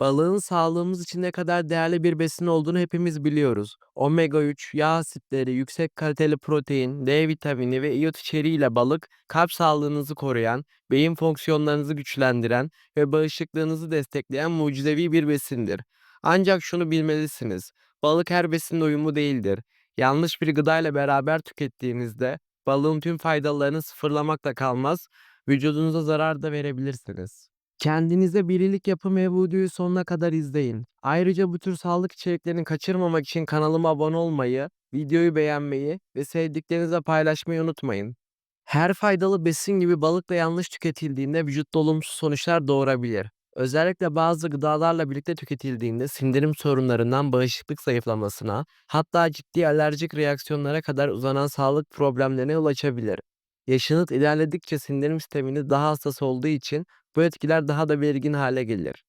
Balığın sağlığımız için ne kadar değerli bir besin olduğunu hepimiz biliyoruz. Omega 3, yağ asitleri, yüksek kaliteli protein, D vitamini ve iyot içeriğiyle balık, kalp sağlığınızı koruyan, beyin fonksiyonlarınızı güçlendiren ve bağışıklığınızı destekleyen mucizevi bir besindir. Ancak şunu bilmelisiniz. Balık her besinde uyumlu değildir. Yanlış bir gıdayla beraber tükettiğinizde balığın tüm faydalarını sıfırlamakla kalmaz, vücudunuza zarar da verebilirsiniz. Kendinize bir iyilik yapın ve bu videoyu sonuna kadar izleyin. Ayrıca bu tür sağlık içeriklerini kaçırmamak için kanalıma abone olmayı, videoyu beğenmeyi ve sevdiklerinizle paylaşmayı unutmayın. Her faydalı besin gibi balık da yanlış tüketildiğinde vücutta olumsuz sonuçlar doğurabilir. Özellikle bazı gıdalarla birlikte tüketildiğinde sindirim sorunlarından bağışıklık zayıflamasına, hatta ciddi alerjik reaksiyonlara kadar uzanan sağlık problemlerine yol açabilir. Yaşınız ilerledikçe sindirim sisteminiz daha hassas olduğu için bu etkiler daha da belirgin hale gelir.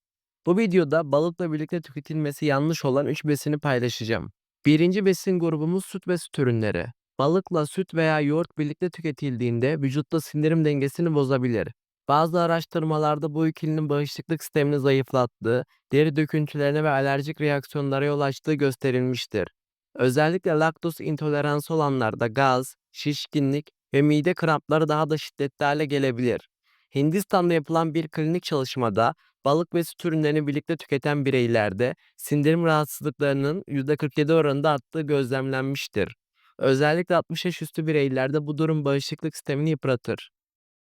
Bu videoda balıkla birlikte tüketilmesi yanlış olan 3 besini paylaşacağım. Birinci besin grubumuz süt ve süt ürünleri. Balıkla süt veya yoğurt birlikte tüketildiğinde vücutta sindirim dengesini bozabilir. Bazı araştırmalarda bu ikilinin bağışıklık sistemini zayıflattığı, deri döküntülerine ve alerjik reaksiyonlara yol açtığı gösterilmiştir. Özellikle laktoz intoleransı olanlarda gaz, şişkinlik ve mide krampları daha da şiddetli hale gelebilir. Hindistan'da yapılan bir klinik çalışmada balık ve süt ürünlerini birlikte tüketen bireylerde sindirim rahatsızlıklarının %47 oranında arttığı gözlemlenmiştir. Özellikle 60 yaş üstü bireylerde bu durum bağışıklık sistemini yıpratır.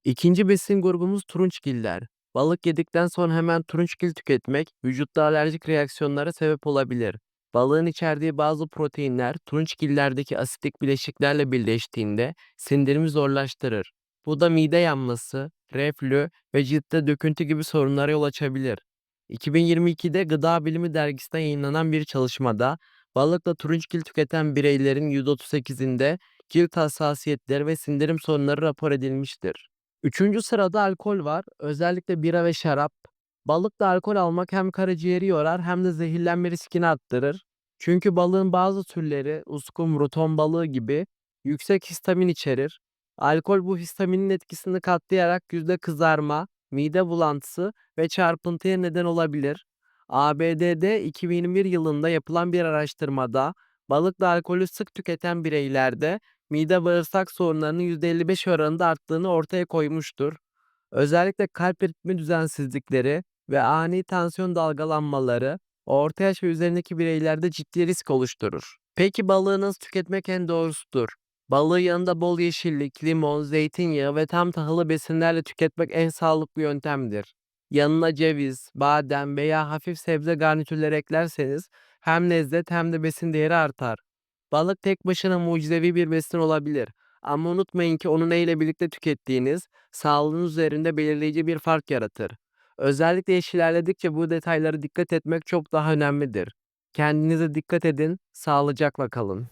İkinci besin grubumuz turunçgiller. Balık yedikten sonra hemen turunçgil tüketmek vücutta alerjik reaksiyonlara sebep olabilir. Balığın içerdiği bazı proteinler turunçgillerdeki asitik bileşiklerle birleştiğinde sindirimi zorlaştırır. Bu da mide yanması, reflü ve ciltte döküntü gibi sorunlara yol açabilir. 2022'de Gıda Bilimi dergisinde yayınlanan bir çalışmada balıkla turunçgil tüketen bireylerin %38'inde cilt hassasiyetleri ve sindirim sorunları rapor edilmiştir. Üçüncü sırada alkol var. Özellikle bira ve şarap. Balıkla alkol almak hem karaciğeri yorar hem de zehirlenme riskini arttırır. Çünkü balığın bazı türleri, uskumru, ton balığı gibi yüksek histamin içerir. Alkol bu histaminin etkisini katlayarak yüzde kızarma, mide bulantısı ve çarpıntıya neden olabilir. ABD'de 2021 yılında yapılan bir araştırmada balıkla alkolü sık tüketen bireylerde mide bağırsak sorunlarının %55 oranında arttığını ortaya koymuştur. Özellikle kalp ritmi düzensizlikleri ve ani tansiyon dalgalanmaları orta yaş ve üzerindeki bireylerde ciddi risk oluşturur. Peki balığı nasıl tüketmek en doğrusudur? Balığı yanında bol yeşillik, limon, zeytinyağı ve tam tahıllı besinlerle tüketmek en sağlıklı yöntemdir. Yanına ceviz, badem veya hafif sebze garnitürleri eklerseniz hem lezzet hem de besin değeri artar. Balık tek başına mucizevi bir besin olabilir. Ama unutmayın ki onu neyle birlikte tükettiğiniz sağlığınız üzerinde belirleyici bir fark yaratır. Özellikle yaş ilerledikçe bu detaylara dikkat etmek çok daha önemlidir. Kendinize dikkat edin, sağlıcakla kalın.